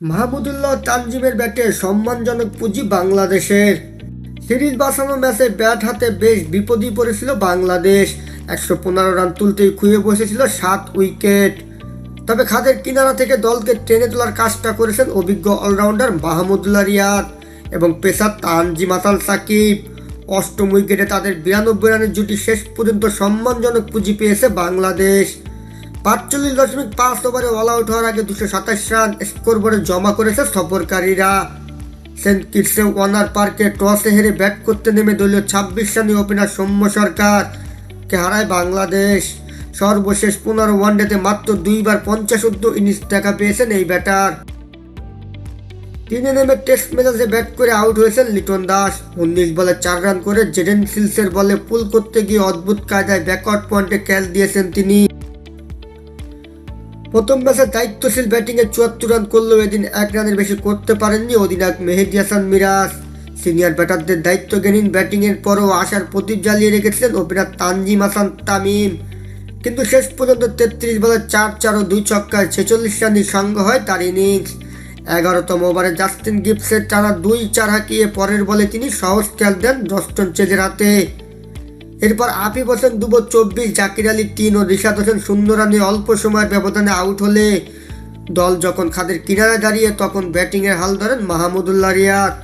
মাহমুদুল্লাহ তানজিমের ব্যাটে সম্মানজনক পুঁজি বাংলাদেশের। সিরিজ বাঁচানো ম্যাচে ব্যাট হাতে বেশ বিপদই পড়েছিল বাংলাদেশ। একশো পনেরো রান তুলতেই খুঁয়ে বসেছিল সাত উইকেট। তবে খাদের কিনারা থেকে দলকে টেনে তোলার কাজটা করেছেন অভিজ্ঞ অলরাউন্ডার মাহমুদুল্লাহ রিয়াদ এবং পেসার তানজিম আতাল সাকিব। অষ্টম উইকেটে তাদের বিরানব্বই রানের জুটি শেষ পর্যন্ত সম্মানজনক পুঁজি পেয়েছে বাংলাদেশ। পাঁচচল্লিশ দশমিক পাঁচ ওভারে অল আউট হওয়ার আগে দুশো সাতাশ রান স্কোর বোর্ডে জমা করেছে সফরকারীরা। সেন্ট কিটসে ওয়ানার পার্কে টসে হেরে ব্যাট করতে নেমে দলীয় ছাব্বিশ রানি ওপেনার সৌম্য সরকারকে হারায় বাংলাদেশ? সর্বশেষ পনেরো ওয়ানডেতে মাত্র দুইবার পঞ্চাশ উদ্য ইনিংস দেখা পেয়েছেন এই ব্যাটার। তিনে নেমে টেস্ট ম্যাচে ব্যাট করে আউট হয়েছেন লিটন দাস। উনিশ বলে চার রান করে জেডেন সিলসের বলে পুল করতে গিয়ে অদ্ভুত কায়দায় ব্যাকআউট পয়েন্টে ক্যাচ দিয়েছেন তিনি। প্রথম ম্যাচে দায়িত্বশীল ব্যাটিংয়ে চুয়াত্তর রান করলেও এদিন এক রানের বেশি করতে পারেননি অধিনায়ক মেহেদি হাসান মিরাজ। সিনিয়র ব্যাটারদের দায়িত্বজ্ঞানীন ব্যাটিংয়ের পরও আশার প্রদীপ জ্বালিয়ে রেখেছিলেন ওপেনার তানজিম হাসান তামিম। কিন্তু শেষ পর্যন্ত তেত্রিশ বলে চার চার ও দুই ছক্কায় ছেচল্লিশ রানই সঙ্গ হয় তার ইনিংস। এগারোতম ওভারে জাস্টিন গিপসের টানা দুই চার হাঁকিয়ে পরের বলে তিনি সহজ খেল দেন জস্টন চেজের হাতে। এরপর আফিফ হোসেন দুবো চব্বিশ, জাকির আলী তিন ও রিশাদ হোসেন শূন্য রানে অল্প সময়ের ব্যবধানে আউট হলে দল যখন খাদের কিনারে দাঁড়িয়ে তখন ব্যাটিংয়ের হাল ধরেন মাহমুদুল্লাহ রিয়াদ।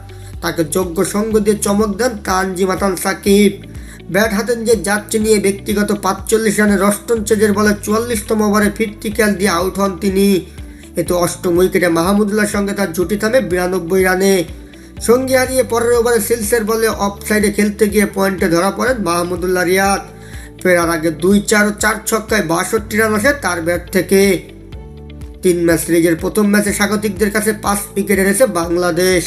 তাকে যোগ্য সঙ্গ দিয়ে চমক দেন তানজি মাতান সাকিব। ব্যাট হাতেন যে যাচ্ছে নিয়ে ব্যক্তিগত পাঁচচল্লিশ রানে রস্টন চেজের বলে চুয়াল্লিশতম ওভারে ফিরতি ক্যাচ দিয়ে আউট হন তিনি। এতে অষ্টম উইকেটে মাহমুদুল্লাহর সঙ্গে তার জুটি থামে বিরানব্বই রানে। সঙ্গী হারিয়ে পরের ওভারে সিলসের বলে অফ সাইডে খেলতে গিয়ে পয়েন্টে ধরা পড়েন মাহমুদুল্লাহ রিয়াদ। ফেরার আগে দুই চার ও চার ছক্কায় বাষট্টি রান আসে তার ব্যাট থেকে। তিন ম্যাচ সিরিজের প্রথম ম্যাচে স্বাগতিকদের কাছে পাঁচ উইকেট এনেছে বাংলাদেশ।